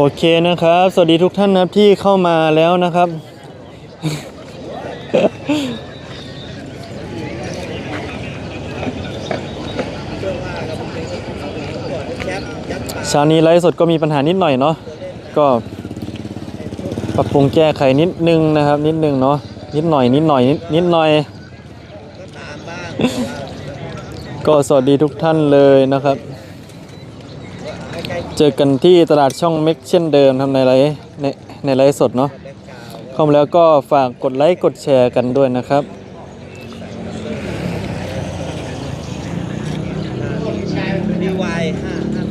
โอเคนะครับ สวัสดีทุกท่านนะครับที่เข้ามาแล้วนะครับเช้านี้ไลฟ์สดก็มีปัญหานิดหน่อยเนาะ ก็ปรับปรุงแก้ไขนิดนึงนะครับ นิดนึงเนาะ นิดหน่อยนิดหน่อยนิดนิดหน่อย ก็สวัสดีทุกท่านเลยนะครับ เจอกันที่ตลาดช่องเม็กเช่นเดิมทำในไลฟ์ในในไลฟ์สดเนาะเข้ามาแล้วก็ฝากกดไลค์กดแชร์กันด้วยนะครับ ดีวายห้าห้า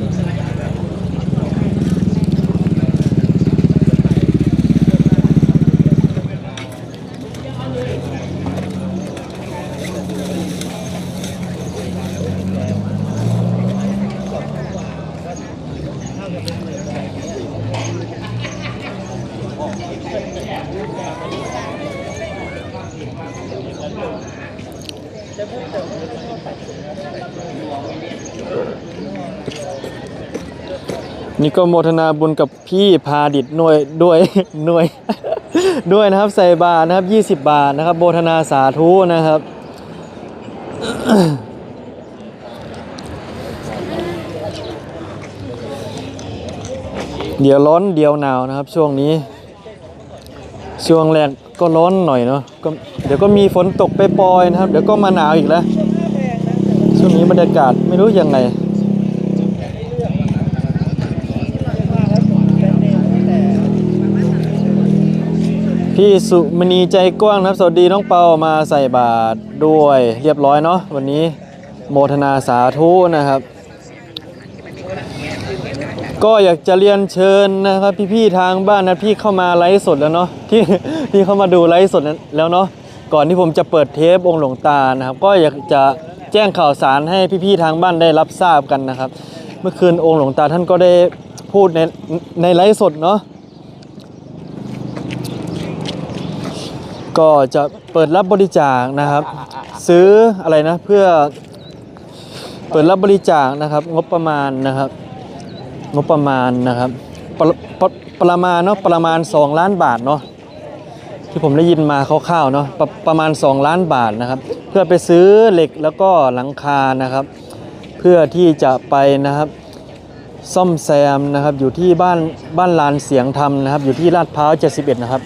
นี่ก็โมทนาบุญกับพี่พาดิดหน่วยด้วยหน่วย ด้วยนะครับใส่บาทนะครับ 20 บาทนะครับโมทนาสาธุนะครับเดี๋ยวร้อนเดี๋ยวหนาวนะครับช่วงนี้ ช่วงแรกก็ร้อนหน่อยเนาะก็เดี๋ยวก็มีฝนตกไปปอยนะครับ เดี๋ยวก็มาหนาวอีกแล้วช่วงนี้บรรยากาศไม่รู้ยังไงพี่สุมณีใจกว้างนะครับ สวัสดีน้องเปามาใส่บาตรด้วยเรียบร้อยเนาะวันนี้โมทนาสาธุนะครับ ก็อยากจะเรียนเชิญนะครับพี่ๆทางบ้านนะพี่เข้ามาไลฟ์สดแล้วเนาะที่ที่เข้ามาดูไลฟ์สดแล้วเนาะก่อนที่ผมจะเปิดเทปองค์หลวงตานะครับ ก็อยากจะแจ้งข่าวสารให้พี่ๆทางบ้านได้รับทราบกันนะครับ เมื่อคืนองค์หลวงตาท่านก็ได้พูดในในไลฟ์สดเนาะก็จะเปิดรับบริจาคนะครับ ซื้ออะไรนะเพื่อเปิดรับบริจาคนะครับ งบประมาณนะครับ งบประมาณนะครับปรปรประมาณเนาะประมาณ 2 ล้านบาทเนาะที่ผมได้ยินมาคร่าวๆเนาะประประมาณ 2 ล้านบาทนะครับ เพื่อไปซื้อเหล็กแล้วก็หลังคานะครับ เพื่อที่จะไปนะครับซ่อมแซมนะครับอยู่ที่บ้านบ้านลานเสียงธรรมนะครับ อยู่ที่ลาดพร้าว71 นะครับ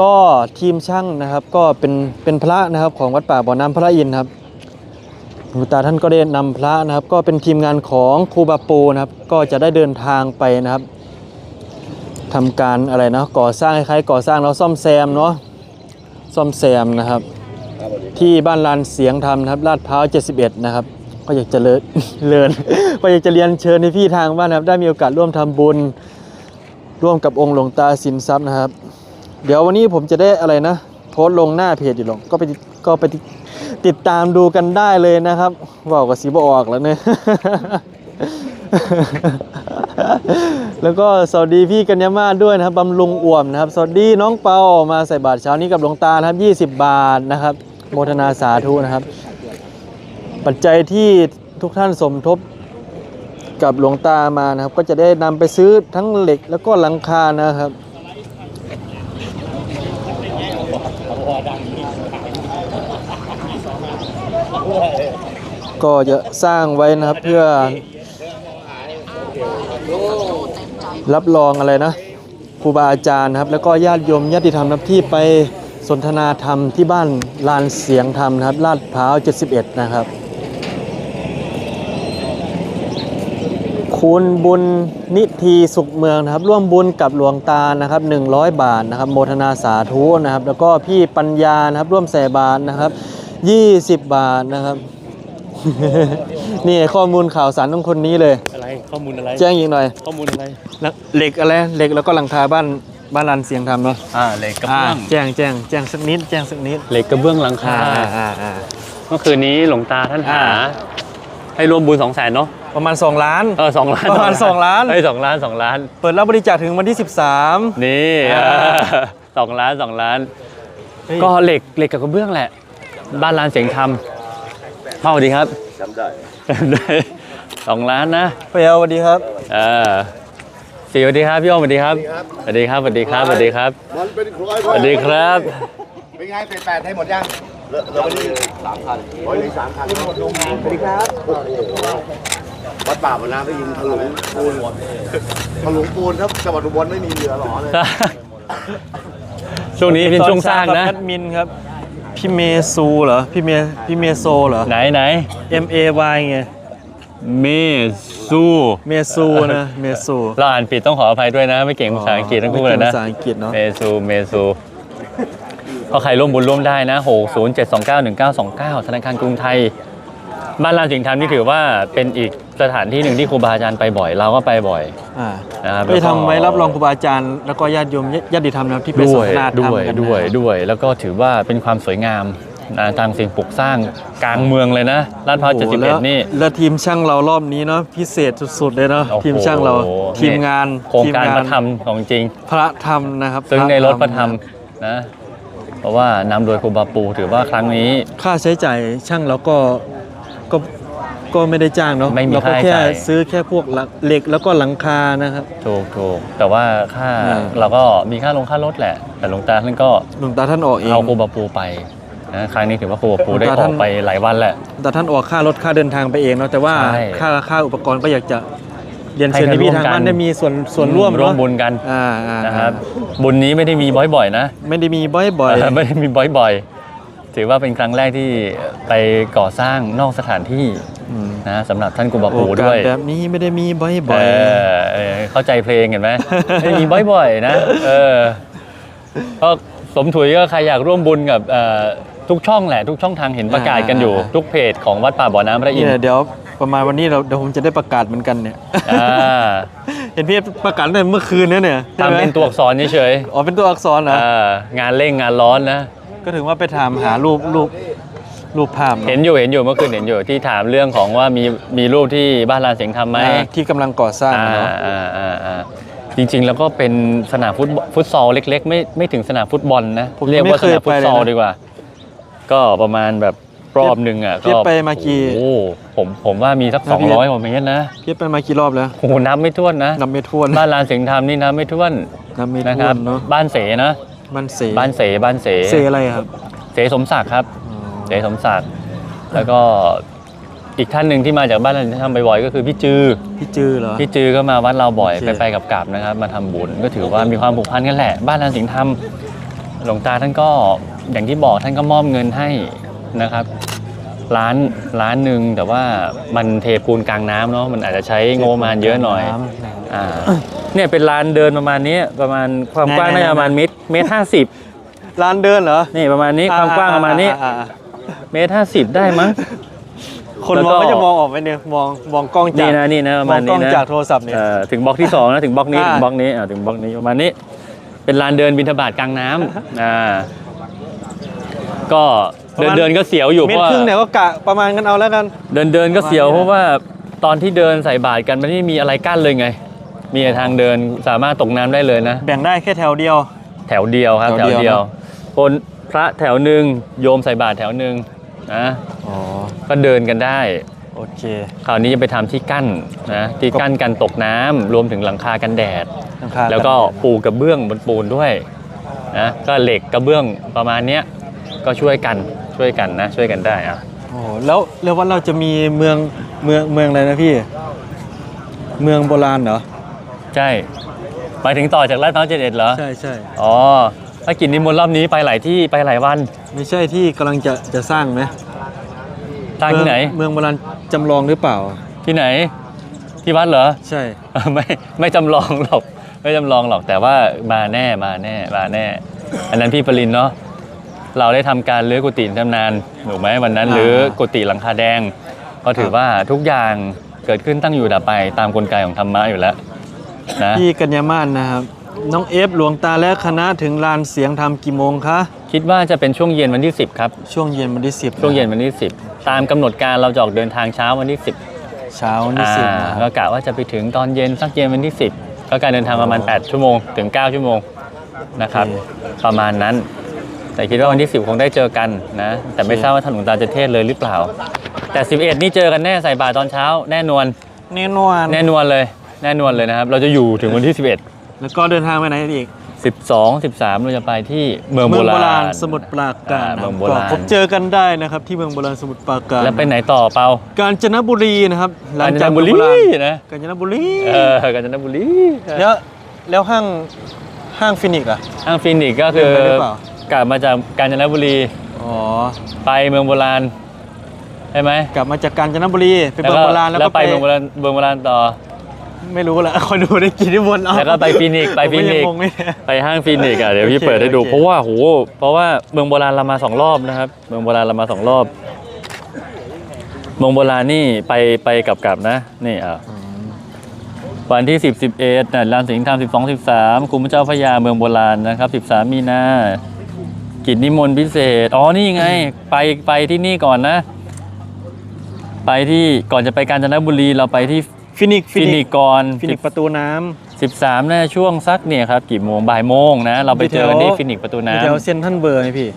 ก็ทีมช่างนะครับก็เป็นเป็นพระนะครับของวัดป่าบ่อน้ำพระอินทร์ครับ หลวงตาท่านก็ได้นำพระนะครับ ก็เป็นทีมงานของครูบาปูนะครับ ก็จะได้เดินทางไปนะครับทำการอะไรนะก่อสร้างคล้ายๆก่อสร้างแล้วซ่อมแซมเนาะซ่อมแซมนะครับ ที่บ้านลานเสียงธรรมนะครับลาดพร้าว71 นะครับ ก็อยากจะเลิศเลินก็อยากจะเรียนเชิญในพี่ทางบ้านนะครับ ได้มีโอกาสร่วมทำบุญ ร่วมกับองค์หลวงตาสินทรัพย์นะครับ เดี๋ยววันนี้ผมจะได้อะไรนะโพสต์ลงหน้าเพจอยู่หรอกก็ไปก็ไป ติดตามดูกันได้เลยนะครับว่าวกับสีบออกแล้วเนี่ย แล้วก็สวัสดีพี่กัญญามาด้วยนะครับบำรุงอ่วมนะครับ สวัสดีน้องเปามาใส่บาตรเช้านี้กับหลวงตานะครับ20 บาทนะครับ โมทนาสาธุนะครับ ปัจจัยที่ทุกท่านสมทบกับหลวงตามานะครับ ก็จะได้นำไปซื้อทั้งเหล็กแล้วก็หลังคานะครับ ก็จะสร้างไว้นะครับเพื่อรับรองอะไรนะครูบาอาจารย์ครับ แล้วก็ญาติโยมญาติธรรมนับที่ไปสนทนาธรรมที่บ้านลานเสียงธรรมนะครับลาดพร้าว 71 นะครับ คุณบุญนิธีสุขเมืองนะครับ ร่วมบุญกับหลวงตานะครับ 100 บาทนะครับ โมทนาสาธุนะครับ แล้วก็พี่ปัญญานะครับ ร่วมใส่บาทนะครับ 20 บาทนะครับ นี่ข้อมูลข่าวสารของคนนี้เลย อะไรข้อมูลอะไรแจ้งอีกหน่อย ข้อมูลอะไรแล้วเหล็กอะไรเหล็กแล้วก็หลังคาบ้านบ้านลานเสียงทำเนาะอ่าเหล็กกระอ่าเบื้องแจ้งแจ้งแจ้งสักนิดแจ้งสักนิดเหล็กกระเบื้องหลังคาอ่าอ่าอ่า เมื่อคืนนี้หลวงตาท่านหา อ่า ให้รวมบุญสองแสนเนาะประมาณ 2 ล้าน เออสองล้านประมาณสองล้านเฮ้ยสองล้านสองล้าน เปิดรับบริจาคถึงวันที่ 13 นี่อ่าสองล้านสองล้านเฮ้ยก็เหล็กเหล็กกับกระเบื้องแหละ บ้านลานเสียงธรรม เท่าดีครับจำได้จำได้สองล้านนะเปียวสวัสดีครับเออสีสวัสดีครับพี่โอมสวัสดีครับสวัสดีครับสวัสดีครับสวัสดีครับมันเป็นคร้อยสวัสดีครับเป็นไงเป็นแปดให้หมดยังเหลือเหลือไปนี่สามพันโอ้ยเหลือสามพันหมดลงสวัสดีครับวัดป่าบนน้ำได้ยินถลุงปูนถลุงปูนครับจังหวัดอุบลไม่มีเรือหรอเลยช่วงนี้เป็นช่วงสร้างนะแอดมินครับ พี่เมซูเหรอ พี่เมพี่เมโซเหรอ ไหนไหน M A Y ไง เมซูเมซูนะเมซูเราอ่านผิดต้องขออภัยด้วยนะ ไม่เก่งภาษาอังกฤษทั้งคู่เลยนะภาษาอังกฤษเนาะเมซูเมซูก็ใครร่วมบุญร่วมได้นะโห0 7 2 9 1 9 2 9 ธนาคารกรุงไทย บ้านลานสิงห์ธรรมนี่ถือว่าเป็นอีก สถานที่หนึ่งที่ครูบาอาจารย์ไปบ่อย เราก็ไปบ่อยอ่านะครับไปแล้วก็ ทำไว้รับรองครูบาอาจารย์แล้วก็ญาติโยมญาติธรรมนะครับที่ไปด้สัวมยภาษณ์ด้วยทำกันนะ ด้วยด้วย แล้วก็ถือว่าเป็นความสวยงามนะทางสิ่งปลูกสร้างกลางเมืองเลยนะลาดพร้าวโอ้โหแล้ว71 นี่ แล้วทีมช่างเรารอบนี้เนาะพิเศษสุดๆเลยเนาะโอ้โหทีมช่างเราทีมงานโครงทีมการงนพระธรรมของจริง พระธรรมนะครับซึ่งในรถพระธรรมนะนะ เพราะว่านำโดยครูบาปู ถือว่าครั้งนี้ ค่าใช้จ่ายช่างเราก็ก็ ก็ไม่ได้จ้างเนาะไม่มีเราก็ค่าใช้แค่จ่าย ซื้อแค่พวกหลักเหล็กแล้วก็หลังคานะครับ ถูกถูกแต่ว่าค่าอ่าเราก็มีค่าลงค่ารถแหละ แต่หลวงตาท่านก็หลวงตาท่านออกเองเอาครูบาปูไปนะครั้งนี้ถือว่าครูบาปูได้หลวงอตาอท่านกไปหลายวันแหละแต่ท่านออกค่ารถค่าเดินทางไปเองเนาะแต่ว่าใช่ค่าค่าอุปกรณ์ก็อยากจะเรียนเชิญให้ที่พี่ร่วมทางกัน บ้านได้มีส่วนส่วนร่วมร่วมเนาะบุญกันอ่าอ่านะครับบุญนี้ไม่ได้มีบ่อยๆนะ ไม่ได้มีบ่อย ไม่ได้มีบ่อยๆ ถือว่าเป็นครั้งแรกที่ไปก่อสร้างนอกสถานที่ๆอืม นะสำหรับท่านครูบาโอปูกาด้สวยแบบนี้ไม่ได้มีบ่อยเออเออเข้าใจเพลงเห็นไหมไม่มีบ่อยๆนะเออก็สมถุยก็ใครอยากร่วมบุญกับเอ่อทุกช่องแหละทุกช่องทางเห็นประกาศกันอยู่ ทุกเพจของวัดป่าบ่อน้ำพระๆอินทเนี่ยร์เดี๋ยวประมาณวันนี้เราเดี๋ยวผมจะได้ประกาศเหมือนกันเนี่ยอ่าเห็นพี่ประกาศตั้งแต่เมื่อคืนเนี่ยเนี่ยใช่ไหมทำเป็นตัวอักษรเฉยอ๋อเป็นตัวอักษรๆนะอ่างานเร่งงานร้อนนะก็ถึงว่าไปถามหารูปรูป รูปภาพเห็นอยู่เห็นอยู่เมื่อคืนเห็นอยู่ที่ถามเรื่องของว่ามีมีรูปที่บ้านลานเสียงทำไหมอ่าที่กำลังก่อสร้างอ่าเนาะอ่าอ่าอ่าจริงๆ แล้วก็เป็นสนามฟุตบอลฟุตซอลเล็ก ๆ ไม่ไม่ถึงสนามฟุตบอลนะผมเรียกไม่ว่าเคสยนามฟุไปตเลซยอลนะดีกว่า ก็ประมาณแบบรอบหนึ่งอะเทียบไปมากี่ โอ้ผมผมว่ามีสักนะพี่200กว่าเมตรนะพี่ไปมากี่รอบแล้วโอ้โหนับไม่ถ้วนนะนับไม่ถ้วนบ้านลานเสียงธรรมนี่นับไม่ถ้วนนับไม่นะคถ้วรับนเนาะบ้านเสนะบ้านเสบ้านเสบ้านเส เสอะไรครับ เสสมศักดิ์ครับอ๋อ เสสมศักดิ์แล้วก็อีกท่านหนึ่งที่มาจากบ้านลานเสียงธรรมบ่อยๆก็คือพี่จือ พี่จือเหรอ พี่จือก็มาวัดเราบ่อยโอเค ไปไปกับกลับๆนะครับ มาทำบุญก็ถือว่ามีความผูกพันกันแหละ บ้านลานสิงห์ธรรมหลวงตาท่านก็อย่างที่บอกท่านก็มอบเงินให้นะครับล้านล้านหนึ่งแต่ว่ามันเทปูนกลางน้ำเนาะมันอาจจะใช้งบประมาณเยอะหน่อยอ่าเนี่ยเป็นลานเดินประมาณนี้ประมาณความกว้างน่าจะประมาณเมตรเมตรห้าสิบร้านเดินเหรอนี่ประมาณนี้ความกว้างประมาณนี้ อ่อ่อ่า เมตรห้าสิบได้มั้ง คนแล้วมก็องก็จะมองออกไหมเนี่ยมองมองกล้องจากนี่นะนี่นะประมมาอณงกล้นี้องนะจากโทรศัพท์เนี่ย เอ่อถึงบล็อกที่สองนะถึงบล็อกนี้อ่า ถึงบล็อกนี้อ่าถึงบล็อกนี้ประมาณนี้ เป็นลานเดินบินทบาทกลางน้ำอ่าก็เดินเดินก็เสียวอยู่เมเพตรราะว่า ครึ่งเนี่ยก็กะประมาณกันเอาแล้วกัน เดินเดินก็เสียวประมาณนี้เพราะว่าตอนที่เดินใส่บาตรกันมันไม่มีอะไรกั้นเลยไง มีแต่ทางเดินสามารถตกน้ำได้เลยนะ แบ่งได้แค่แถวเดียว แถวเดียวครับแถแถววเดียว เดียว คนพระแถวหนึ่งโยมใส่บาตรแถวหนึ่ง นะอ๋อก็เดินกันได้ โอเคคราวนี้จะไปทำที่กั้นนะที่กั้นกันตกน้ำรวมถึงหลังคากันแดดราคาแล้วก็ปูกระเบื้องบนปูนด้วยนะก็เหล็กกระเบื้องประมาณเนี้ยก็ช่วยกันช่วยกันนะช่วยกันได้อะโอ้โหแล้วแล้วว่าเราจะมีเมืองเมืองเมืองอะไรนะพี่ เมืองโบราณเหรอใช่หมายถึงต่อจากลาดพร้าวเจ็ดเอ็ดเหรอใช่ใช่อ๋อถ้ากินนิมนต์รอบนี้ไปหลายที่ไปหลายวัน ไม่ใช่ที่กำลังจะจะสร้างไหมทางที่ไหนเมืองเมืองโบราณจำลองหรือเปล่า ที่ไหน ที่วัดเหรอ ใช่ ไม่ไม่จำลองหรอก ไม่จำลองหรอกแต่ว่ามาแน่มาแน่มาแน่ อันนั้นพี่ปรินเนาะเราได้ทำการรื้อกุฏิตำนานถูกไหมวันนั้นอ่ารื้อกุฏิหลังคาแดง ก็ถือว่าทุกอย่างเกิดขึ้นตั้งอยู่ดับไปตามกลไกของธรรมะอยู่แล้วนะพี่กัญญามาศนะครับ น้องเอฟหลวงตาและคณะถึงลานเสียงธรรมกี่โมงคะ คิดว่าจะเป็นช่วงเย็นวันที่ 10 ครับ ช่วงเย็นวันที่สิบช่วงเย็นวันที่ 10 ตามกำหนดการเราจะออกเดินทางเช้าวันที่ 10เช้าวันที่สิบอ่าก็กะว่าจะไปถึงตอนเย็นสักเย็นวันที่ 10 ก็การเดินทางประมาณ 8 ชั่วโมงถึง 9 ชั่วโมงนะครับประมาณนั้น แต่คิดว่าวันที่ 10 คงได้เจอกันนะ แต่ไม่ทราบว่าท่านหลวงตาจะเทศน์เลยหรือเปล่า แต่ 11 นี่เจอกันแน่ใส่บาตรตอนเช้าแน่นวนแน่นอนแน่นวนเลย แน่นอนเลยนะครับ เราจะอยู่ถึงวันที่ 11 แล้วก็เดินทางไปไหนอีก 12 13 เราจะไปที่เมืองโบราณสมุทรปราการอ่านะเมืองโบก็ราณพบเจอกันได้นะครับที่เมืองโบราณสมุทรปราการแล้วไปไหนต่อเปากาญจนบุรีนะครับหลักางญจจานกบุรีเมืองโราณนะกาญจนบุรีเออกาญจนบุรีแล้วแล้วห้างห้างฟินิกซ์อะ ห้างฟินิกส์ก็คือเดินไปหรือเปล่า กลับมาจากกาญจนบุรีอ๋อไปเมืองโบราณใช่ไหมกลับมาจากกาญจนบุรีไปเมืองโบราณแล้วแล้วก็ไปไปเมืองโบราณเมืองโบราณต่อ ไม่รู้ละคอยดูได้กี่ที่วนเอาแล้วก็ไปฟินิกส์ไปผมฟิก็นิยังกงส์งไม่ได้ไปห้างฟินิกส์อะเดี๋ยวพี่โอเคเปิดให้ดู โอเค เพราะว่าโหเพราะว่าเมืองโบราณเรามาสองรอบนะครับ เมืองโบราณเรามาสองรอบ เมืองโบราณนี่ไปไปกลับกลับๆนะ นี่อะวันที่ 10 11นะลานสิงห์ธรรม12 13กรุมพระเจ้าพระยาเมืองโบราณนะครับ 13 มีนากิจนิมนต์พิเศษ อ๋อนี่ไง ไปไปที่นี่ก่อนนะ ไปที่ก่อนจะไปกาญจนบุรีเราไปที่ ฟินิกซ์ฟินิกส์ก่อนฟินิกซ์ประตูน้ำ 13น่าจะช่วงสักเนี่ยครับกี่โมงบ่ายโมงนะ เราไปเจอกันที่ฟินิกส์ประตูอยู่น้ำแถวเซนทรันเบอร์ไงพี่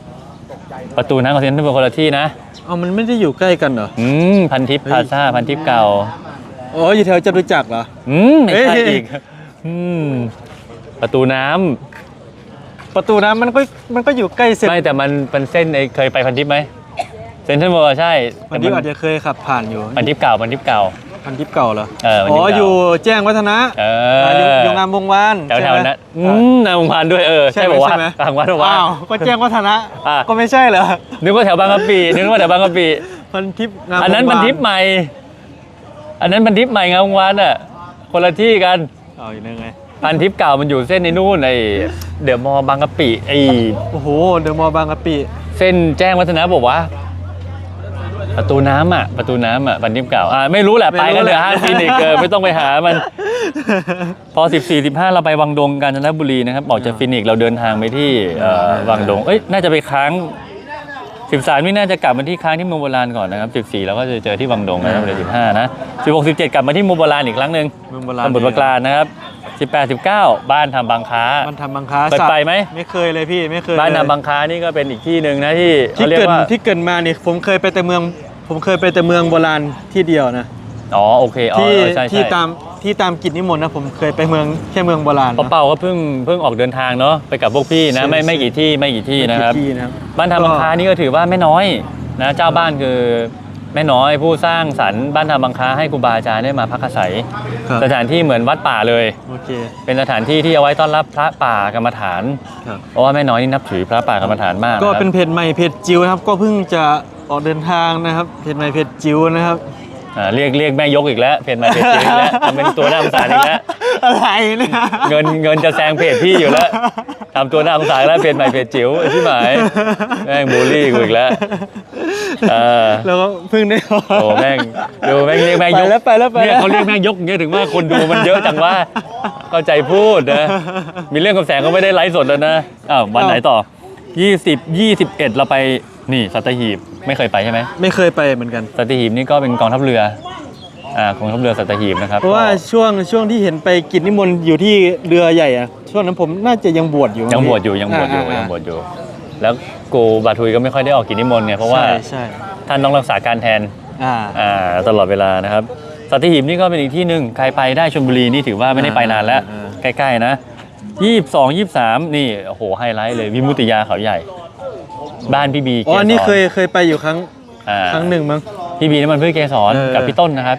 ประตูน้ำกับเซ็นทรัลเวิลด์คนละที่นะ เอามันไม่ได้อยู่ใกล้กันเหรอ อืมพันทิพย์เฮ้พายซ่าพันทิพย์เก่า อ๋ออยู่แถวจตุจักรเหรอ อืมไม่ใช่เอ้ย อีกอืมประตูน้ำประตูน้ำมันก็มันก็อยู่ใกล้เซนไม่แต่มันเป็นเส้นไอ้เคยไปพันทิพย์ไหมเซ็นทรัลเวิลด์ใช่พันทิพย์อาจจะเคยขับผ่านอยู่ พันทิพย์เก่าพันทิพย์เก่า พันทิพย์เก่าเหรอเออพันทิพย์อ๋อเก่าอยู่แจ้งวัฒนะเออ่าออยู่อยู่งามวงวานแถวใช่แถวไหมนั้นอืมนางพานด้วยเออใช่ใช่ไหมบอกว่าใช่ไหมทางวัดบอกว่าอ้าวก็แจ้งวัฒนะอะก็ไม่ใช่เหรอนึกว่าแถวบางกะปินึกว่าแถวบางกะปิพันทิพย์งามวงวานอันนั้นพันทิพย์ใหม่ อันนั้นพันทิพย์ใหม่งามวงวานอะคนละที่กันเอาอยู่ยังไงพันทิพย์เก่ามันอยู่เส้นในนู่นไอเดี๋ยวมอบางกะปิไอโอ้โหเดอะมอลล์บางกะปิเส้นแจ้งวัฒนะบอกว่า ประตูน้ำอะประตูน้ำอะพันทิพย์เก่าอ่าไม่รู้แหละไปกันเดี๋ยวห้างฟินิกส์เออไม่ต้องไปหามัน พอ 14 15 เราไปวังดงกาญจนบุรีนะครับออกจากฟินิกส์เราเดินทางไปที่เอ่อวังดงเอ้ยน่าจะไปค้าง 13นี่น่าจะกลับมาที่ค้างที่เมืองโบราณก่อนนะครับ14เราก็จะเจอที่วังดงนะครับเลย15นะ16 17 กลับมาที่เมืองโบราณอีกครั้งหนึ่งเมืองโบราณ สมุทรปราการนะครับ 18 19 บ้านทำบางค้ามันทำบางค้าเคยไปไหมไม่เคยเลยพี่ไม่เคยบ้านเลยทำบางค้านี่ก็เป็นอีกที่หนึ่งนะที่ที่เขาเรียเกิกดว่าที่เกิดมานี่ผมเคยไปแต่เมือง ผมเคยไปแต่เมืองโบราณที่เดียวนะอ๋อโอเคอ๋อที่เออใช่ที่ใช่ตามที่ตามกิจนิมนต์นะผมเคยไปเมืองแค่เมืองโบราณเพราะเป่าก็เพิ่งเพิ่งออกเดินทางเนาะไปกับพวกพี่นะใช่ไม่ใช่ไม่กี่ที่ไม่กี่ที่นะครับที่นะครับบ้านทำบางค้านี่ก็ถือว่าไม่น้อยนะเจ้าบ้านคือ แม่น้อยผู้สร้างสรรค์บ้านทำบางค้าให้ครูบาอาจารย์ได้มาพักอาศัย ครับสถานที่เหมือนวัดป่าเลย โอเคเป็นสถานที่ที่เอาไว้ต้อนรับพระป่ากรรมฐาน ครับ เพราะว่าแม่น้อยนี่นับถือพระป่ากรรมฐานมากก็นะครับเป็นเพจใหม่เพจจิวนะครับ ก็เพิ่งจะออกเดินทางนะครับ เพจใหม่เพจจิวนะครับ อ่าเรียกเรียกแม่ยกอีกแล้วเพจใหม่เพจจริงอีกแล้วทำเป็นตัวน่าสงสารอีกแล้ว อะไรเนี่ย เงินเงินจะแซงเพจพี่อยู่แล้วทำตัวน่าสงสารแล้วเพจใหม่เพจจิ๋วไอ้ที่หมายแม่งบูลลี่กูอีกแล้วเออแล้วก็เพิ่งได้โอ้แม่งดูแม่งเรียกแม่งยกไปแล้วไปแล้วไปแล้ว เนี่ยเขาเรียกแม่งยกอย่างเงี้ยถึงว่าคนดูมันเยอะจังว่าเข้าใจพูดนะมีเรื่องกับแสงก็ไม่ได้ไลฟ์สดแล้วนะอ้าววันไหนต่อ 20 21 เราไป นี่สัตหีบไม่เคยไปใช่ไหมไม่เคยไปเหมือนกัน สัตหีบนี่ก็เป็นกองทัพเรืออ่ากองทัพเรือสัตหีบนะครับเพราะว่าก็ช่วงช่วงที่เห็นไปกิจนิมนต์อยู่ที่เรือใหญ่อะช่วงนั้นผมน่าจะยังบวชอยู่ยังบวชอยู่ยังบวชอยู่าายังบวชอยู่ แล้วกูบาทุยก็ไม่ค่อยได้ออกกิจนิมนต์ไงเพราะว่าใช่ใช่ท่านต้องรักษาการแทนอ่าอ่าตลอดเวลานะครับสัตหีบนี่ก็เป็นอีกที่หนึ่งใครไปได้ชลบุรีนี่ถือว่าไม่ได้ไปนานแล้วอ่าใกล้ๆนะยี่สองยี่สามนี่โอ้โหไฮไลท์เลยวิมุตติยาเขาใหญ่ บ้านพี่บีอ๋ออันนี้กสรเคยเคยไปอยู่ครั้งอ่าครั้งหนึ่งมั้ง พี่บีน้ำมันพืชเกสรเออกับพี่ต้นนะครับ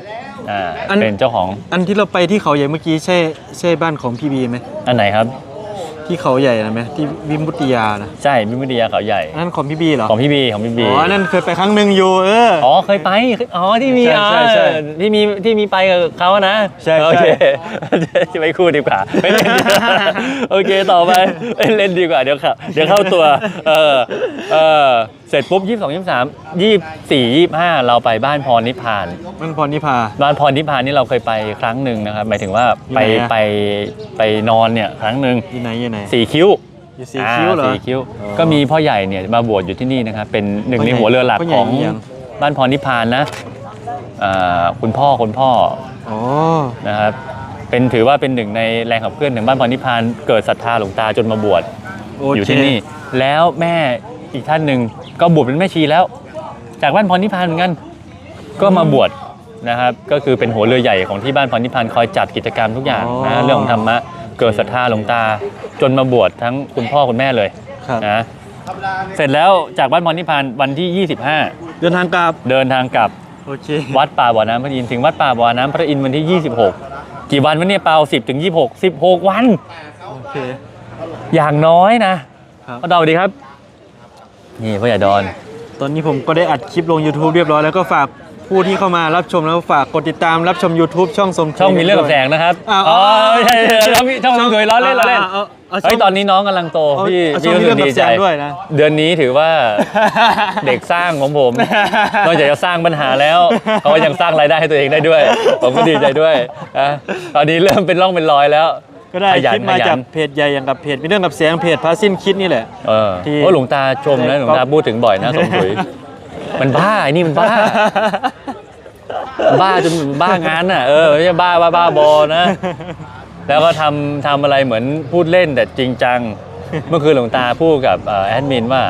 อ่าอัน เป็นเจ้าของอันที่เราไปที่เขาใหญ่เมื่อกี้ใช่ใช่บ้านของพี่บีไหมอันไหนครับ ที่เขาใหญ่นะไหมที่วิมุตติยานะใช่วิมุตติยาเขาใหญ่ อันนั้นของพี่บีเหรอของพี่บีของพี่บีอ๋ออันนั้นเคยไปครั้งหนึ่งอยู่เอออ๋อ เคยไปอ๋อที่มีใช่ใช่ใช่อ่าที่มีที่มีไปกับเขาอะนะใช่ โอเคใช่จะไม่คู่ดีกว่าไม่เล่นดีกว่าโอเคต่อไปไม่เล่นดีกว่าเดี๋ยวเข้าเดี๋ยวเข้าตัว เออเออเส ร็จปุ๊บยี่สิบสองยี่สิบสามยี่สี่ยี่ห้าเราไปบ้านพรนิพพาน มันพรนิพา บ้านพรนิพพานนี่เราเคยไปครั้งหนึ่งนะครับหมายถึงว่าไปอยู่ไหนอะ ไปไปนอนเนี่ยครั้งหนึ่งอยู่ไหนอยู่ไหนสี่คิ้วอยู่สีคิ้วเหรอ อ่าสี่คิ้วอ๋อก็มีพ่อใหญ่เนี่ยมาบวชอยู่ที่นี่นะครับเป็นหนึ่งในพ่อใหญ่หัวเรือหลักพ่อใหญ่ของนี่ยังบ้านพรนิพพานนะอ่าคุณพ่อคุณพ่อ อ๋อ นะครับเป็นถือว่าเป็นหนึ่งในแรงขับเคลื่อนของบ้านพรนิพพานเกิดศรัทธาหลวงตาจนมาบวชโออยู่เคที่นี่ แล้วแม่อีกท่านหนึ่ง ก็บวชเป็นแม่ชีแล้ว จากบ้านพรนิพพานเหมือนกัน ก็มาบวชนะครับ ก็คือเป็นหัวเรือใหญ่ของที่บ้านพรนิพพานธ์คอยจัดกิจกรรมทุกอย่างอ๋อนะเรื่องของธรรมะเกิดศรัทธาหลวงตา จนมาบวชทั้งคุณพ่อคุณแม่เลยครับนะเสร็จแล้วจากบ้านพรนิพพานธ์วันที่เดินทางกลับ25 เดินทางกลับโอเควัดป่าบ่อน้ำพระอินทร์ถึงวัดป่าบ่อน้ำพระอินทร์วันที่ 26 กี่วันวะเนี่ยเปา10 ถึง 26 16 วันโอเคอย่างน้อยนะครับก็เดาดีครับ นี่พ่อใหญ่ดอน ตอนนี้ผมก็ได้อัดคลิปลง YouTube เรียบร้อยแล้วก็ฝากผู้ที่เข้ามารับชมแล้วฝากกดติดตามรับชม YouTube ช่องสมช่องมีเรื่องกับแสงนะครับอ้าวอ๋อใช่ใช่ช่องมีช่องสวยล้อเล่นล้อเล่นาาาาเฮ้ยตอนนี้น้องกำลังโตเอาพี่เอาช่พี่องมีรู้เรื่สึอกงกับแสดีใจงด้วยนะเดือนนี้ถือว่าเด็กสร้างของผมนอกจากจะสร้างปัญหาแล้วเขาก็ยังสร้างรายได้ให้ตัวเองได้ด้วย ผมก็ดีใจด้วยนะตอนนี้เริ่มเป็นร่องเป็นรอยแล้ว ก็ได้ขยันคลิปมาขยันจากเพจใหญ่อย่างกับเพจมีเรื่องกับแสงเพจพาสิ้นคิดนี่แหละ เออที่โอ้หลวงตาชมนะหลวงตาพูดถึงบ่อยนะสมถุยมันบ้าไอ้นี่มันบ้า บ้าจนบ้างานน่ะเออไม่ใช่บ้าบ้าบ้าบอนะ แล้วก็ทำทำอะไรเหมือนพูดเล่นแต่จริงจัง เมื่อคืนหลวงตาพูดกับเอ่อแอดมินว่า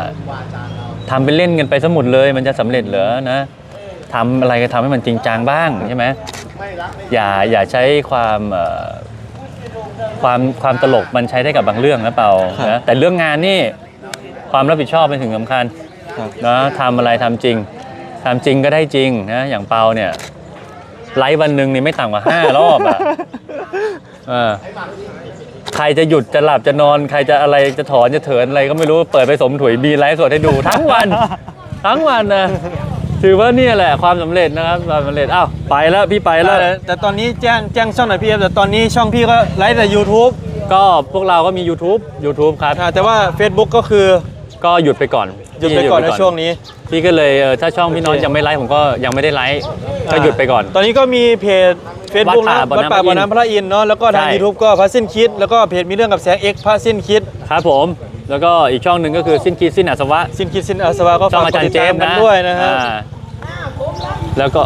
ทำเป็นเล่นกันไปสมุดเลย มันจะสำเร็จเหรอนะทำอะไรก็ทำให้มันจริงจังบ้างใช่ไหมอย่าอย่าใช้ความเอ่อ ความความตลกมันใช้ได้กับบางเรื่องนะเปาครับนะแต่เรื่องงานนี่ความรับผิดชอบเป็นสิ่งสำคัญครับ นะทำอะไรทำจริงทำจริงก็ได้จริงนะอย่างเปาเนี่ยไลฟ์วันหนึ่งนี่ไม่ต่ำกว่าห้ารอบอะ เออใครจะหยุดจะหลับจะนอน ใครจะอะไรจะถอนจะเถินอะไรก็ไม่รู้เปิดไปสมถุยบีไลฟ์สดให้ดูทั้งวัน ทั้งวันนะ ถือว่าเนี่ยแหละความสำเร็จนะครับความสำเร็จอ้าวไปแล้วพี่ไปแล้วแต่แต่ตอนนี้แจ้งแจ้งช่องหน่อยพี่เอฟแต่ตอนนี้ช่องพี่ก็ไลฟ์แต่ YouTube ก็พวกเราก็มี YouTube YouTube ครับอ่าแต่ว่า Facebook ก็คือก็หยุดไปก่อนหยุดไปก่อนในช่วงนี้ พี่ก็เลยเออถ้าช่องพี่น้องยังไม่ไลฟ์ผมก็ยังไม่ได้ไลฟ์ก็หยุดไปก่อน ตอนนี้ก็มีเพจ Facebook วันะดป่าบ่อวัดน้ำป่าพระอินทร์บ่อน้ำพระอินทร์เนาะแล้วก็ทางใช่ YouTube ก็พระสิ้นคิด แล้วก็เพจมีเรื่องกับแสง X พระสิ้นคิดครับผมแล้วก็อีกช่องหนึ่งก็คือสิ้นคิดสิ้นอัศวะสิ้นคิดสิ้นอาสวะก็ช่อฝางกอากจารดติย์ดเจตามมส์กันนะด้วยนะฮะอ่า แล้วก็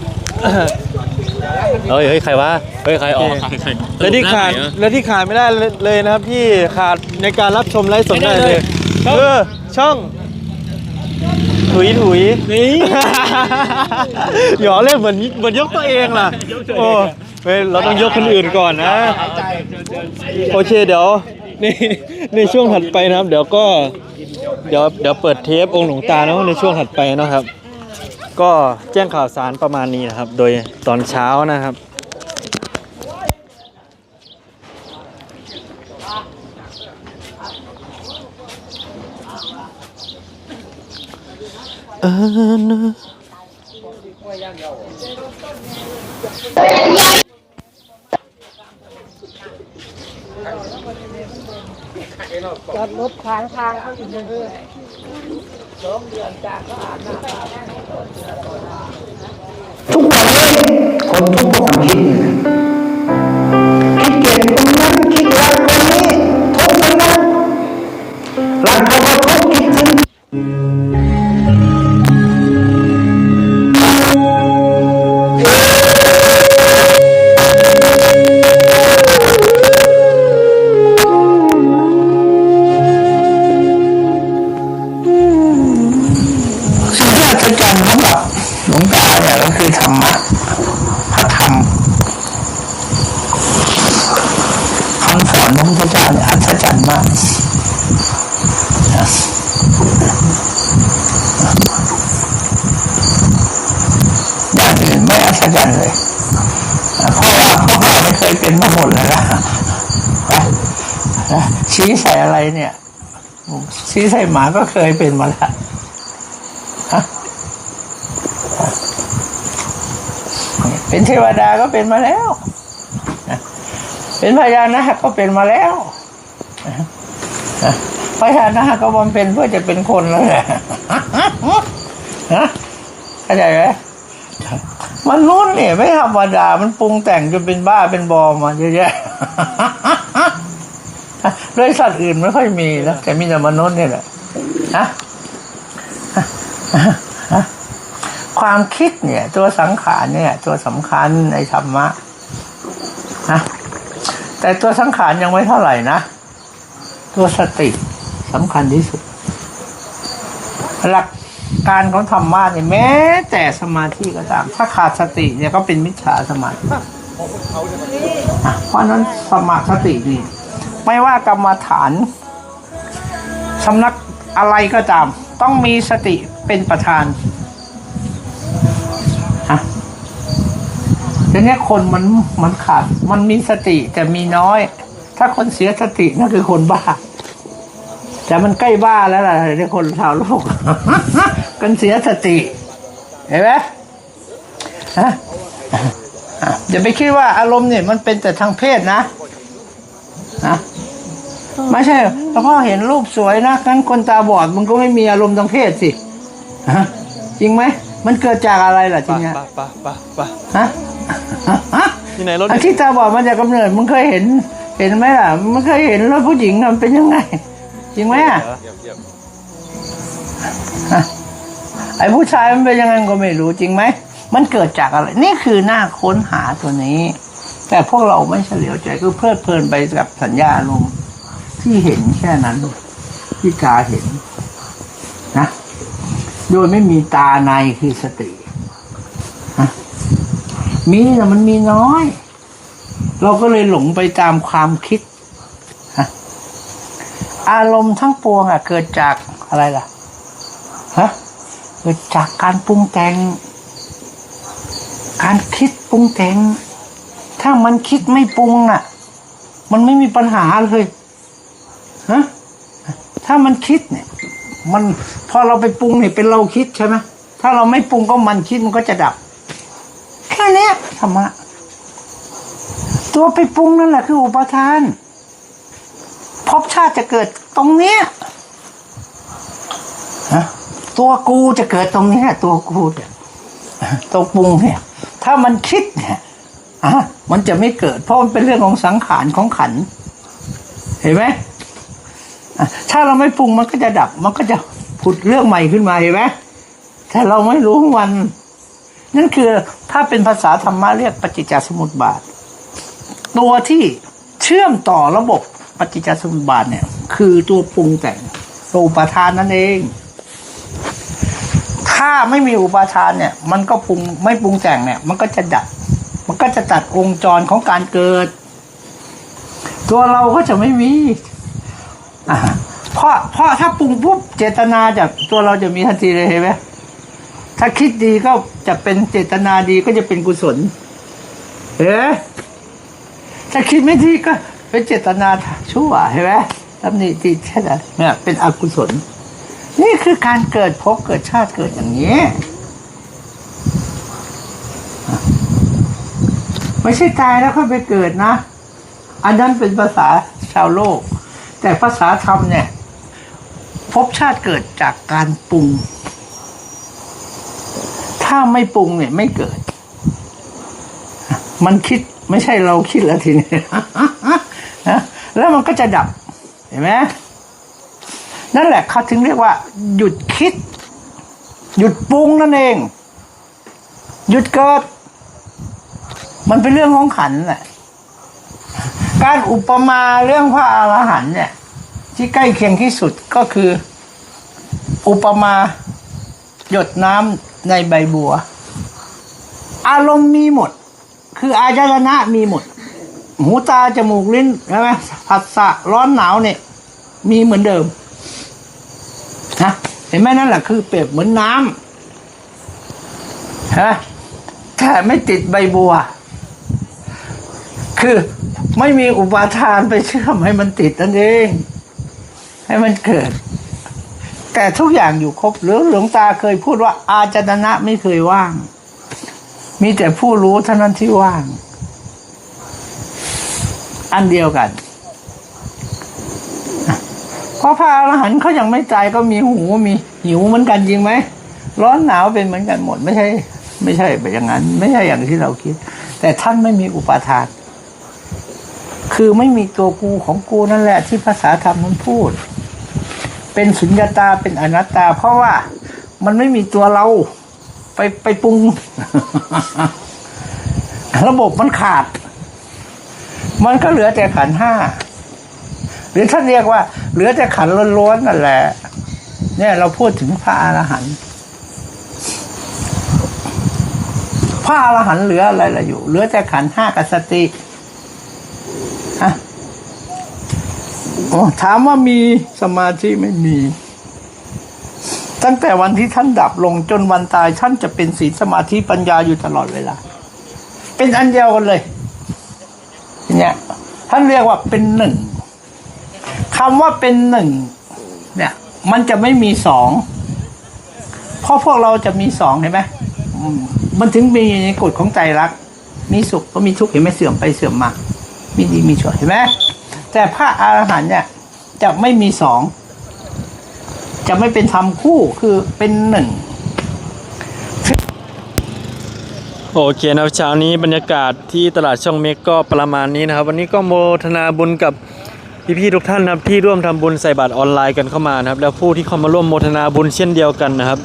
เฮ้ยเฮ้ยใครวะเฮ้ยใครออกใครใครและที่ขาดและที่ขาดไม่ได้เลยนะครับที่ขาดในการรับชมไลฟ์สดไม่ได้ได้เลเลยยคือช่อง ถุยถุยนี่หยอเล่นเหมือนเหมือนยกตัวเองล่ะโอ้เฮ้ยเราต้องยกคนอื่นก่อนนะโอเคเดี๋ยวในในช่วงถัดไปนะครับ เดี๋ยวก็ เดี๋ยวเดี๋ยวเปิดเทปองค์หลวงตาเนาะในช่วงถัดไปนะครับ ก็แจ้งข่าวสารประมาณนี้นะครับ โดยตอนเช้านะครับ เออนะจอดรถขวางทางเขาอยู่เลย ทุกวันนี้คนทุกความคิดนี่ยคิด เนี่ยก็คือธรรมะพระธรรมคำสอนของพระเจ้าเนี่ยอัศจรรย์มากนะอย่างอื่นไม่อัศจรรย์เลยเพราะว่าพวกเราไม่เคยเป็นมาหมดเลยนะชี้ใส่อะไรเนี่ยชี้ใส่หมาก็เคยเป็นมาแล้ว เป็นเทวดาก็เป็นมาแล้ว เป็นพญานาคก็เป็นมาแล้วพญานาคก็บำเพ็ญเพื่อจะเป็นคนแล้วแหละเข้าใจไหมมันนู้นเนี่ยไม่ธรรมดา มันปรุงแต่งจนเป็นบ้าเป็นบอมาเยอะแยะด้วยสัตว์อื่นไม่ค่อยมีนะแต่มีแต่มนุษย์เนี่ยแหละนะ ความคิดเนี่ย ตัวสังขารเนี่ย ตัวสำคัญในธรรมะนะแต่ตัวสังขารยังไม่เท่าไหร่นะ ตัวสติสำคัญที่สุด หลักการของธรรมะเนี่ยแม้ แต่สมาธิก็ตาม ถ้าขาดสติเนี่ยก็เป็นมิจฉาสมาธิเพราะฉะนั้นสมาสตินี่ ไม่ว่ากรรมฐานสำนักอะไรก็ตาม ต้องมีสติเป็นประธาน ฮะทีนี้คนมันมันขาด มันมีสติแต่มีน้อย ถ้าคนเสียสตินั่นคือคนบ้า แต่มันใกล้บ้าแล้วล่ะในคนชาวโลกกันเสียสติ เห็นไหมฮะอะอย่าไปคิดว่าอารมณ์เนี่ยมันเป็นแต่ทางเพศนะนะไม่ใช่แล้วพ่อเห็นรูปสวยนะงั้นคนตาบอดมันก็ไม่มีอารมณ์ทางเพศสิฮะจริงไหม มันเกิดจากอะไรล่ะจริงเนี่ยปะปะปะปะฮะฮะที่ไหนรถอาที่ตาบอดมาจากกำเนิดมึงเคยเห็น เห็นไหมล่ะมึงเคยเห็นแล้วผู้หญิงมันเป็นยังไง จริงไหมอะฮะไอ้ผู้ชายมันเป็นยังไงก็ไม่รู้จริงไหมมันเกิดจากอะไร นี่คือหน้าค้นหาตัวนี้ แต่พวกเราไม่เฉลียวใจก็เพลิดเพลินไปกับสัญญาอารมณ์ที่เห็นแค่นั้นที่ตาเห็นนะ โดยไม่มีตาในคือสติมีแต่มันมีน้อย เราก็เลยหลงไปตามความคิด อารมณ์ทั้งปวงอะ เกิดจากอะไรล่ะฮะเกิดจากการปรุงแต่ง การคิดปรุงแต่ง ถ้ามันคิดไม่ปรุงน่ะ มันไม่มีปัญหาเลยฮะถ้ามันคิดเนี่ย มันพอเราไปปรุงเนี่ยเป็นเราคิดใช่ไหมถ้าเราไม่ปรุงก็มันคิดมันก็จะดับ แค่นี้ธรรมะ ตัวไปปรุงนั่นแหละคืออุปทานภพชาติจะเกิดตรงเนี้ยฮะตัวกูจะเกิดตรงเนี้ยตัวกูเนี่ยตัวปรุงเนี่ย ถ้ามันคิดเนี่ยอะมันจะไม่เกิด เพราะมันเป็นเรื่องของสังขารของขัน เห็นไหม ถ้าเราไม่ปรุงมันก็จะดับ มันก็จะผุดเรื่องใหม่ขึ้นมาเห็นไหมแต่เราไม่รู้มัน นั่นคือถ้าเป็นภาษาธรรมะเรียกปฏิจจสมุปบาท ตัวที่เชื่อมต่อระบบปฏิจจสมุปบาทเนี่ย คือตัวปรุงแต่งตัวอุปทานนั่นเอง ถ้าไม่มีอุปทานเนี่ย มันก็ปรุงไม่ปรุงแต่งเนี่ย มันก็จะดับ มันก็จะตัดวงจรของการเกิด ตัวเราก็จะไม่มี อ่าเพราะเพราะถ้าปรุงปุ๊บเจตนาจากตัวเราจะมีทันทีเลยเห็นไหมถ้าคิดดีก็จะเป็นเจตนาดีก็จะเป็นกุศลเอ๊ะถ้าคิดไม่ดีก็เป็นเจตนาชั่วเห็นไหมตำหนิติแค่นั้นเนี่ยเป็นอกุศล นี่คือการเกิดภพเกิดชาติเกิดอย่างนี้ ไม่ใช่ตายแล้วค่อยไปเกิดนะ อันนั้นเป็นภาษาชาวโลก แต่ภาษาธรรมเนี่ยภพชาติเกิดจากการปรุง ถ้าไม่ปรุงเนี่ยไม่เกิด มันคิดไม่ใช่เราคิดแล้วทีนี้นะแล้วมันก็จะดับ เห็นไหมนั่นแหละเขาถึงเรียกว่า หยุดคิด หยุดปรุงนั่นเอง หยุดเกิด มันเป็นเรื่องของขันแหละ การอุปมาเรื่องพระอรหันต์เนี่ย ที่ใกล้เคียงที่สุดก็คือ อุปมาหยดน้ำในใบบัว อารมณ์มีหมด คืออายตนะมีหมด หูตาจมูกลิ้นใช่ไหมผัสสะร้อนหนาวเนี่ย มีเหมือนเดิมนะเห็นไหมนั่นแหละคือเปรียบเหมือนน้ำฮะแต่ไม่ติดใบบัว คือ ไม่มีอุปาทานไปเชื่อมให้มันติดนั่นเอง ให้มันเกิด แต่ทุกอย่างอยู่ครบหรือหลวงตาเคยพูดว่า อาจตนะไม่เคยว่าง มีแต่ผู้รู้เท่านั้นที่ว่าง อันเดียวกันเพราะพระอรหันต์เขายังไม่ตายก็มีหูมีหิวเหมือนกันจริงไหมร้อนหนาวเป็นเหมือนกันหมด ไม่ใช่ ไม่ใช่แบบอย่างนั้น ไม่ใช่อย่างที่เราคิด แต่ท่านไม่มีอุปาทาน คือไม่มีตัวกูของกูนั่นแหละที่ภาษาธรรมมันพูด เป็นสุญญาตาเป็นอนัตตา เพราะว่ามันไม่มีตัวเรา ไปไปปรุง ระบบมันขาด มันก็เหลือแต่ขันห้าหรือท่านเรียกว่า เหลือแต่ขันล้วนๆนั่นแหละ เนี่ยเราพูดถึงพระอรหันต์พระอรหันต์เหลืออะไรละอยู่ เหลือแต่ขันห้ากับสติ โอ้ถามว่ามีสมาธิไม่มี ตั้งแต่วันที่ท่านดับลงจนวันตายท่านจะเป็นศีลสมาธิปัญญาอยู่ตลอดเวลา เป็นอันเดียวกันเลย เนี่ย ท่านเรียกว่าเป็นหนึ่งคำว่าเป็นหนึ่งเนี่ย มันจะไม่มีสองเพราะพวกเราจะมีสองเห็นไหมมันถึงมีในกฎของใจรัก มีสุขก็มีทุกข์เห็นไหมเสื่อมไปเสื่อมมา มีดีมีชั่วเห็นไหม แต่พระอรหันต์เนี่ยจะไม่มีสอง จะไม่เป็นธรรมคู่คือเป็นหนึ่งโอเคนะครับเช้านี้บรรยากาศที่ตลาดช่องเมกก็ประมาณนี้นะครับ วันนี้ก็โมทนาบุญกับพี่ๆทุกท่านนะครับที่ร่วมทำบุญใส่บาตรออนไลน์กันเข้ามานะครับ แล้วผู้ที่เข้ามาร่วมโมทนาบุญเช่นเดียวกันนะครับ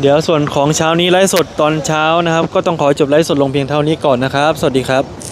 เดี๋ยวส่วนของเช้านี้ไลฟ์สดตอนเช้านะครับ ก็ต้องขอจบไลฟ์สดลงเพียงเท่านี้ก่อนนะครับ สวัสดีครับ